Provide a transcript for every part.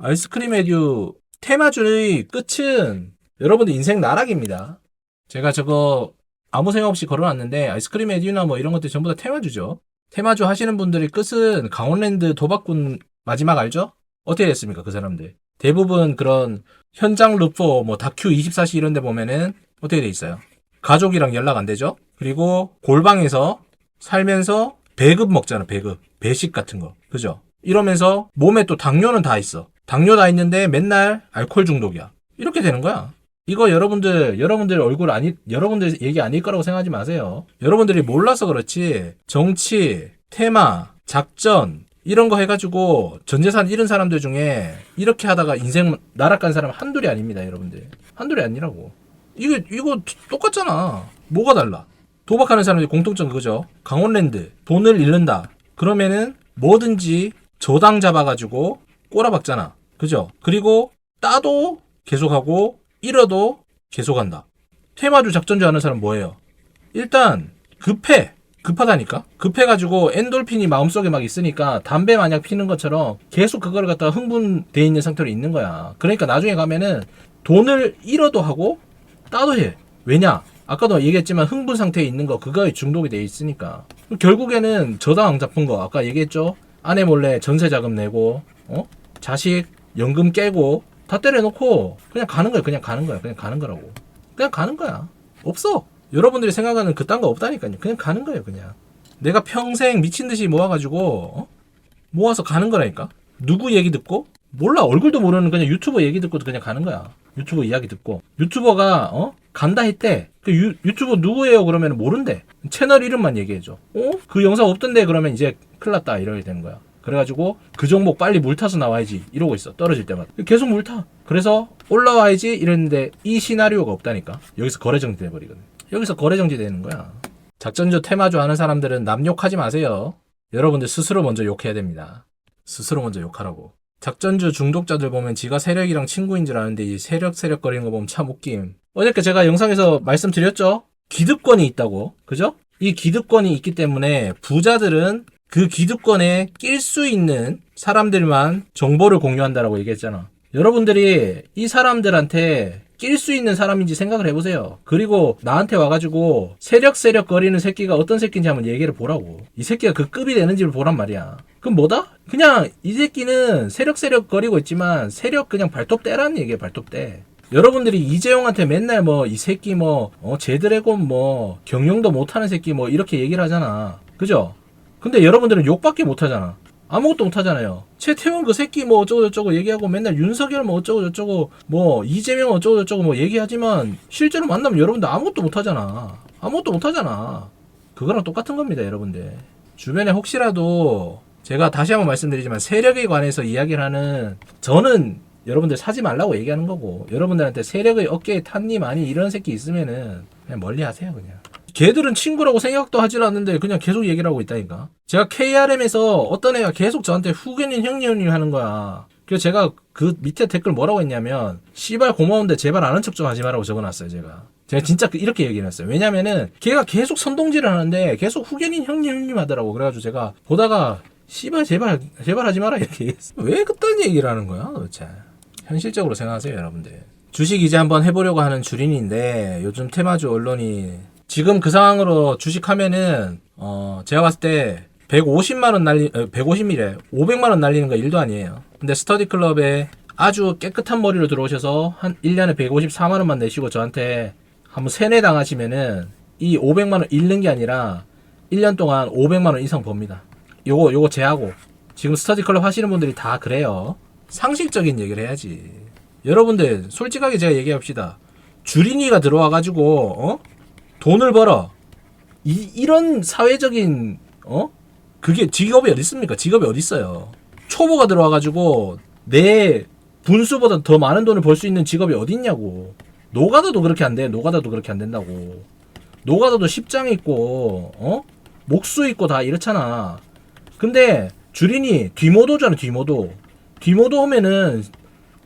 아이스크림 에듀 테마주의 끝은 여러분들 인생 나락입니다. 제가 저거 아무 생각 없이 걸어놨는데 아이스크림 에듀나 뭐 이런 것들 전부 다 테마주죠. 테마주 하시는 분들의 끝은 강원랜드 도박꾼 마지막 알죠? 어떻게 됐습니까 그 사람들? 대부분 그런 현장 루포 뭐 다큐 24시 이런 데 보면은 어떻게 돼 있어요? 가족이랑 연락 안 되죠? 그리고 골방에서 살면서 배급 먹잖아 배급 배식 같은 거 그죠? 이러면서 몸에 또 당뇨는 다 있어 당뇨 다 있는데 맨날 알코올 중독이야. 이렇게 되는 거야. 이거 여러분들 여러분들 얼굴 아니 여러분들 얘기 아닐 거라고 생각하지 마세요. 여러분들이 몰라서 그렇지 정치 테마 작전 이런 거 해가지고 전 재산 잃은 사람들 중에 이렇게 하다가 인생 나락간 사람 한둘이 아닙니다 여러분들. 한둘이 아니라고. 이거 이거 똑같잖아. 뭐가 달라? 도박하는 사람들이 공통점 그거죠. 강원랜드 돈을 잃는다. 그러면은 뭐든지 저당 잡아가지고 꼬라박잖아. 그죠? 그리고 따도 계속하고 잃어도 계속한다. 테마주 작전주 하는 사람 뭐예요? 일단 급해. 급하다니까? 급해가지고 엔돌핀이 마음속에 막 있으니까 담배 마냥 피는 것처럼 계속 그걸 갖다가 흥분돼 있는 상태로 있는 거야. 그러니까 나중에 가면은 돈을 잃어도 하고 따도 해. 왜냐? 아까도 얘기했지만 흥분 상태에 있는 거 그거에 중독이 돼 있으니까. 결국에는 저당 잡은 거 아까 얘기했죠? 아내 몰래 전세 자금 내고 어 자식 연금 깨고 다 때려놓고 그냥 가는 거야. 그냥 가는 거야. 그냥 가는 거라고. 그냥 가는 거야. 없어. 여러분들이 생각하는 그딴 거 없다니까요. 그냥 가는 거예요 그냥. 내가 평생 미친 듯이 모아가지고 어? 모아서 가는 거라니까? 누구 얘기 듣고? 몰라. 얼굴도 모르는 그냥 유튜버 얘기 듣고 그냥 가는 거야. 유튜버 이야기 듣고. 유튜버가 어? 간다 했대. 그 유, 유튜버 누구예요? 그러면 모른대. 채널 이름만 얘기해줘. 어? 그 영상 없던데? 그러면 이제 큰일 났다. 이러게 되는 거야 그래가지고 그 종목 빨리 물 타서 나와야지 이러고 있어. 떨어질 때마다. 계속 물 타. 그래서 올라와야지 이랬는데 이 시나리오가 없다니까. 여기서 거래 정지 돼 버리거든. 여기서 거래 정지 되는 거야. 작전주 테마주 하는 사람들은 남 욕하지 마세요. 여러분들 스스로 먼저 욕해야 됩니다. 스스로 먼저 욕하라고. 작전주 중독자들 보면 지가 세력이랑 친구인 줄 아는데 이 세력 세력 거리는 거 보면 참 웃김. 어저께 제가 영상에서 말씀드렸죠? 기득권이 있다고. 그죠? 이 기득권이 있기 때문에 부자들은 그 기득권에 낄 수 있는 사람들만 정보를 공유한다라고 얘기했잖아. 여러분들이 이 사람들한테 낄 수 있는 사람인지 생각을 해보세요. 그리고 나한테 와가지고 세력 세력 거리는 새끼가 어떤 새끼인지 한번 얘기를 보라고. 이 새끼가 그 급이 되는지를 보란 말이야. 그럼 뭐다? 그냥 이 새끼는 세력 세력 거리고 있지만 세력 그냥 발톱 떼라는 얘기야 발톱 떼. 여러분들이 이재용한테 맨날 뭐 이 새끼 뭐 어, 제드래곤 뭐 경영도 못하는 새끼 뭐 이렇게 얘기를 하잖아. 그죠? 근데 여러분들은 욕밖에 못하잖아. 아무것도 못하잖아요. 최태원 그 새끼 뭐 어쩌고 저쩌고 얘기하고 맨날 윤석열 뭐 어쩌고 저쩌고 뭐 이재명 어쩌고 저쩌고 뭐 얘기하지만 실제로 만나면 여러분들 아무것도 못하잖아. 아무것도 못하잖아. 그거랑 똑같은 겁니다, 여러분들. 주변에 혹시라도 제가 다시 한번 말씀드리지만 세력에 관해서 이야기를 하는 저는 여러분들 사지 말라고 얘기하는 거고 여러분들한테 세력의 어깨에 탔니 많이 이런 새끼 있으면은 그냥 멀리 하세요 그냥 걔들은 친구라고 생각도 하질 않는데 그냥 계속 얘기를 하고 있다니까. 제가 KRM에서 어떤 애가 계속 저한테 후견인 형님 형님 하는 거야. 그래서 제가 그 밑에 댓글 뭐라고 했냐면 씨발 고마운데 제발 아는 척 좀 하지 말라고 적어놨어요 제가. 제가 진짜 그- 이렇게 얘기를 했어요. 왜냐면은 걔가 계속 선동질을 하는데 계속 후견인 형님 형님 하더라고. 그래가지고 제가 보다가 씨발 제발 제발 하지 마라 이렇게 얘기했어 왜 그딴 얘기를 하는 거야 도대체? 현실적으로 생각하세요 여러분들. 주식 이제 한번 해보려고 하는 주린인데 요즘 테마주 언론이 지금 그 상황으로 주식하면은 어 제가 봤을 때 150만 원 날리 150이래 500만 원 날리는 거 일도 아니에요 근데 스터디 클럽에 아주 깨끗한 머리로 들어오셔서 한 1년에 154만 원만 내시고 저한테 한번 세뇌 당하시면은 이 500만 원 잃는 게 아니라 1년 동안 500만 원 이상 법니다. 요거 요거 제하고 지금 스터디 클럽 하시는 분들이 다 그래요. 상식적인 얘기를 해야지. 여러분들 솔직하게 제가 얘기합시다. 주린이가 들어와 가지고 어? 돈을 벌어. 이, 이런 사회적인 어? 그게 직업이 어디 있습니까? 직업이 어디 있어요? 초보가 들어와 가지고 내 분수보다 더 많은 돈을 벌 수 있는 직업이 어디 있냐고. 노가다도 그렇게 안 돼. 노가다도 그렇게 안 된다고. 노가다도 십장 있고 어? 목수 있고 다 이렇잖아. 근데 주린이 뒤모도잖아 뒤모도. 뒤모도 오면은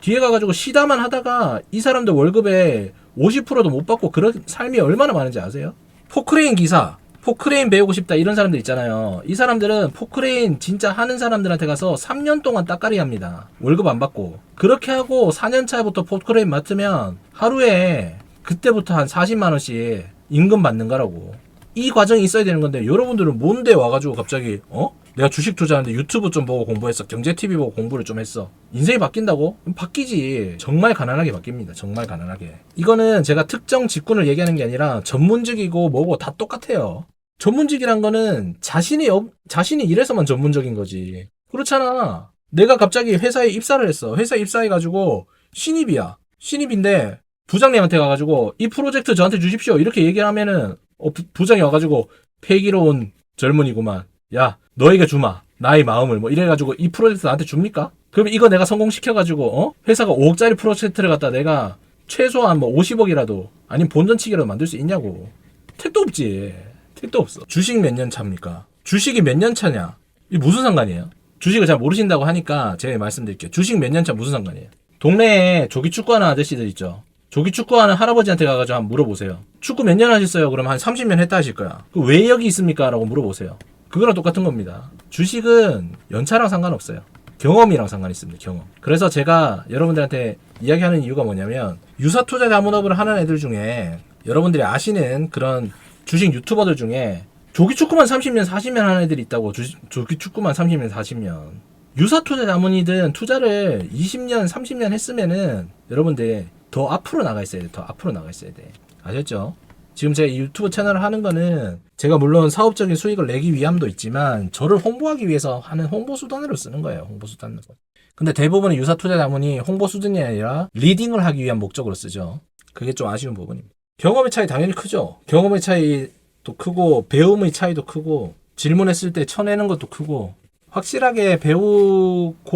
뒤에 가가지고 시다만 하다가 이 사람들 월급에 50%도 못 받고 그런 삶이 얼마나 많은지 아세요? 포크레인 기사 포크레인 배우고 싶다 이런 사람들 있잖아요. 이 사람들은 포크레인 진짜 하는 사람들한테 가서 3년 동안 따까리 합니다. 월급 안 받고. 그렇게 하고 4년 차부터 포크레인 맡으면 하루에 그때부터 한 40만 원씩 임금 받는 거라고. 이 과정이 있어야 되는 건데 여러분들은 뭔데 와가지고 갑자기 어? 내가 주식 투자하는데 유튜브 좀 보고 공부했어. 경제 TV 보고 공부를 좀 했어. 인생이 바뀐다고? 바뀌지. 정말 가난하게 바뀝니다. 정말 가난하게. 이거는 제가 특정 직군을 얘기하는 게 아니라 전문직이고 뭐고 다 똑같아요. 전문직이란 거는 자신이 없- 자신이 이래서만 전문적인 거지. 그렇잖아. 내가 갑자기 회사에 입사를 했어. 회사에 입사해가지고 신입이야. 신입인데 부장님한테 가가지고 이 프로젝트 저한테 주십시오. 이렇게 얘기를 하면은 어, 부, 부장이 와가지고 패기로운 젊은이구만. 야 너에게 주마. 나의 마음을 뭐 이래가지고 이 프로젝트 나한테 줍니까? 그럼 이거 내가 성공시켜가지고 어? 회사가 5억짜리 프로젝트를 갖다 내가 최소한 뭐 50억이라도 아니면 본전치기라도 만들 수 있냐고. 택도 없지. 택도 없어. 주식 몇 년 차입니까? 주식이 몇 년 차냐? 이 무슨 상관이에요? 주식을 잘 모르신다고 하니까 제가 말씀드릴게요. 주식 몇 년 차 무슨 상관이에요? 동네에 조기 축구하는 아저씨들 있죠. 조기 축구하는 할아버지한테 가가지고 한번 물어보세요. 축구 몇 년 하셨어요? 그러면 한 30년 했다 하실 거야. 그 왜 여기 있습니까? 라고 물어보세요. 그거랑 똑같은 겁니다. 주식은 연차랑 상관없어요. 경험이랑 상관 있습니다. 경험. 그래서 제가 여러분들한테 이야기하는 이유가 뭐냐면 유사 투자 자문업을 하는 애들 중에 여러분들이 아시는 그런 주식 유튜버들 중에 조기 축구만 30년, 40년 하는 애들이 있다고. 주, 조기 축구만 30년, 40년. 유사 투자 자문이든 투자를 20년, 30년 했으면은 여러분들 더 앞으로 나가 있어야 돼. 더 앞으로 나가 있어야 돼. 아셨죠? 지금 제가 이 유튜브 채널을 하는 거는 제가 물론 사업적인 수익을 내기 위함도 있지만 저를 홍보하기 위해서 하는 홍보 수단으로 쓰는 거예요. 홍보 수단으로. 근데 대부분의 유사 투자 자문이 홍보 수준이 아니라 리딩을 하기 위한 목적으로 쓰죠. 그게 좀 아쉬운 부분입니다. 경험의 차이 당연히 크죠. 경험의 차이도 크고 배움의 차이도 크고 질문했을 때 쳐내는 것도 크고 확실하게 배우고서도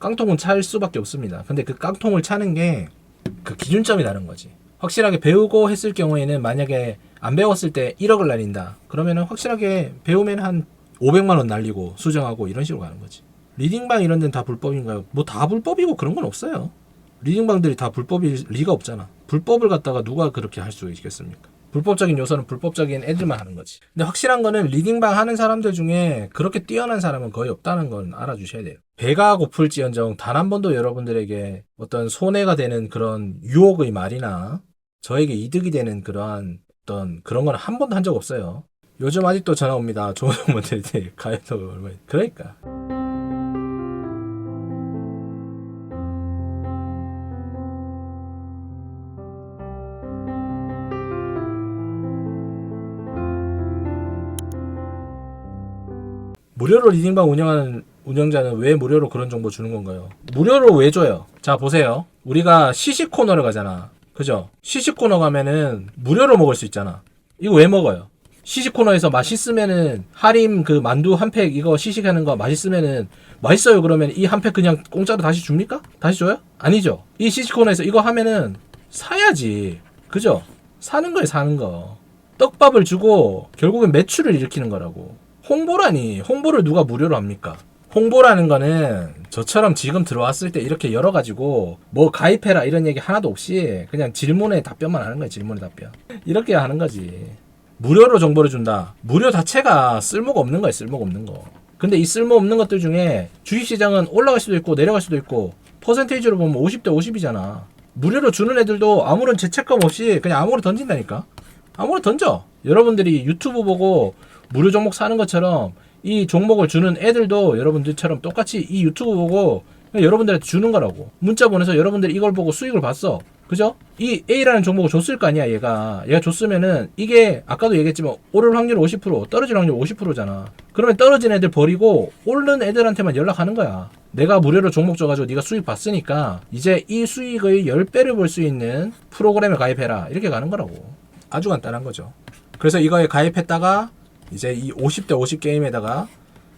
깡통은 찰 수밖에 없습니다. 근데 그 깡통을 차는 게 그 기준점이 다른 거지. 확실하게 배우고 했을 경우에는 만약에 안 배웠을 때 1억을 날린다. 그러면은 확실하게 배우면 한 500만 원 날리고 수정하고 이런 식으로 가는 거지. 리딩방 이런 데는 다 불법인가요? 뭐 다 불법이고 그런 건 없어요. 리딩방들이 다 불법일 리가 없잖아. 불법을 갖다가 누가 그렇게 할 수 있겠습니까? 불법적인 요소는 불법적인 애들만 하는 거지. 근데 확실한 거는 리딩방 하는 사람들 중에 그렇게 뛰어난 사람은 거의 없다는 건 알아주셔야 돼요. 배가 고플지언정 단 한 번도 여러분들에게 어떤 손해가 되는 그런 유혹의 말이나 저에게 이득이 되는 그러한 어떤 그런 건 한 번도 한 적 없어요. 요즘 아직도 전화 옵니다. 좋은 분들한테 가입도 얼마 그러니까. 무료로 리딩방 운영하는 운영자는 왜 무료로 그런 정보 주는 건가요? 무료로 왜 줘요? 자, 보세요. 우리가 시식 코너를 가잖아. 그죠? 시식 코너 가면은 무료로 먹을 수 있잖아. 이거 왜 먹어요? 시식 코너에서 맛있으면은 할인 그 만두 한 팩 이거 시식하는 거 맛있으면은 맛있어요 그러면 이 한 팩 그냥 공짜로 다시 줍니까? 다시 줘요? 아니죠. 이 시식 코너에서 이거 하면은 사야지. 그죠? 사는 거에 사는 거. 떡밥을 주고 결국엔 매출을 일으키는 거라고. 홍보라니 홍보를 누가 무료로 합니까? 홍보라는 거는 저처럼 지금 들어왔을 때 이렇게 열어가지고 뭐 가입해라 이런 얘기 하나도 없이 그냥 질문에 답변만 하는 거야 질문에 답변. 이렇게 하는 거지. 무료로 정보를 준다. 무료 자체가 쓸모가 없는 거야 쓸모가 없는 거. 근데 이 쓸모없는 것들 중에 주식시장은 올라갈 수도 있고 내려갈 수도 있고 퍼센테이지로 보면 50대 50이잖아. 무료로 주는 애들도 아무런 죄책감 없이 그냥 아무거나 던진다니까. 아무거나 던져. 여러분들이 유튜브 보고 무료 종목 사는 것처럼 이 종목을 주는 애들도 여러분들처럼 똑같이 이 유튜브 보고 여러분들한테 주는 거라고. 문자 보내서 여러분들이 이걸 보고 수익을 봤어. 그죠? 이 A라는 종목을 줬을 거 아니야, 얘가. 얘가 줬으면은 이게 아까도 얘기했지만 오를 확률 50%, 떨어질 확률 50%잖아. 그러면 떨어진 애들 버리고 오른 애들한테만 연락하는 거야. 내가 무료로 종목 줘가지고 네가 수익 봤으니까 이제 이 수익의 10배를 볼 수 있는 프로그램에 가입해라. 이렇게 가는 거라고. 아주 간단한 거죠. 그래서 이거에 가입했다가 이제 이 50대 50 게임에다가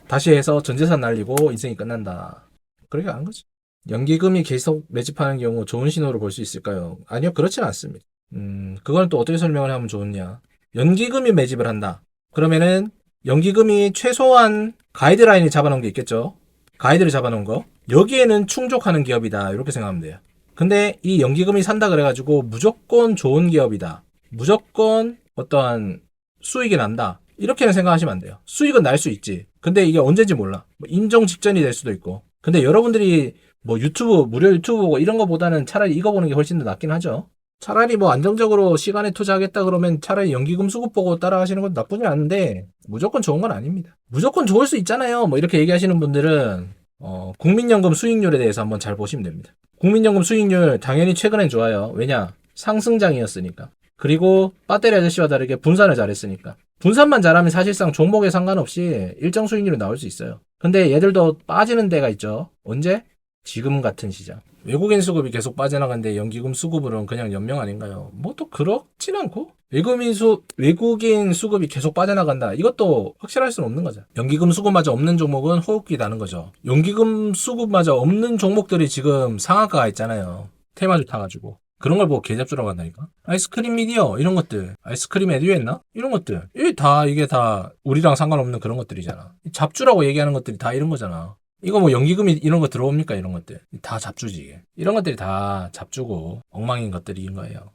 다시 해서 전재산 날리고 인생이 끝난다. 그렇게 하는 거지. 연기금이 계속 매집하는 경우 좋은 신호로 볼수 있을까요? 아니요, 그렇지는 않습니다. 음, 그건 또 어떻게 설명을 하면 좋냐. 연기금이 매집을 한다. 그러면은 연기금이 최소한 가이드라인을 잡아놓은 게 있겠죠? 가이드를 잡아놓은 거. 여기에는 충족하는 기업이다. 이렇게 생각하면 돼요. 근데 이 연기금이 산다 그래가지고 무조건 좋은 기업이다. 무조건 어떠한 수익이 난다. 이렇게는 생각하시면 안 돼요. 수익은 날 수 있지. 근데 이게 언제인지 몰라. 뭐 임종 직전이 될 수도 있고. 근데 여러분들이 뭐 유튜브, 무료 유튜브 보고 이런 거보다는 차라리 이거 보는 게 훨씬 더 낫긴 하죠. 차라리 뭐 안정적으로 시간에 투자하겠다 그러면 차라리 연기금 수급 보고 따라가시는 건 나쁘지 않은데 무조건 좋은 건 아닙니다. 무조건 좋을 수 있잖아요. 뭐 이렇게 얘기하시는 분들은 어, 국민연금 수익률에 대해서 한번 잘 보시면 됩니다. 국민연금 수익률 당연히 최근엔 좋아요. 왜냐? 상승장이었으니까. 그리고 배터리 아저씨와 다르게 분산을 잘했으니까. 분산만 잘하면 사실상 종목에 상관없이 일정 수익률이 나올 수 있어요. 근데 얘들도 빠지는 데가 있죠. 언제? 지금 같은 시장. 외국인 수급이 계속 빠져나가는데 연기금 수급으로는 그냥 연명 아닌가요? 뭐 또 그렇진 않고 외국인 수 외국인 수급이 계속 빠져나간다. 이것도 확실할 수는 없는 거죠. 연기금 수급마저 없는 종목은 호흡기 나는 거죠. 연기금 수급마저 없는 종목들이 지금 상한가가 있잖아요. 테마주 타가지고 그런 걸 보고 개잡주라고 한다니까. 아이스크림 미디어 이런 것들, 아이스크림 에듀했나? 이런 것들 이게 다 이게 다 우리랑 상관없는 그런 것들이잖아. 잡주라고 얘기하는 것들이 다 이런 거잖아. 이거 뭐 연기금이 이런 거 들어옵니까 이런 것들 다 잡주지 이게. 이런 것들이 다 잡주고 엉망인 것들인 거예요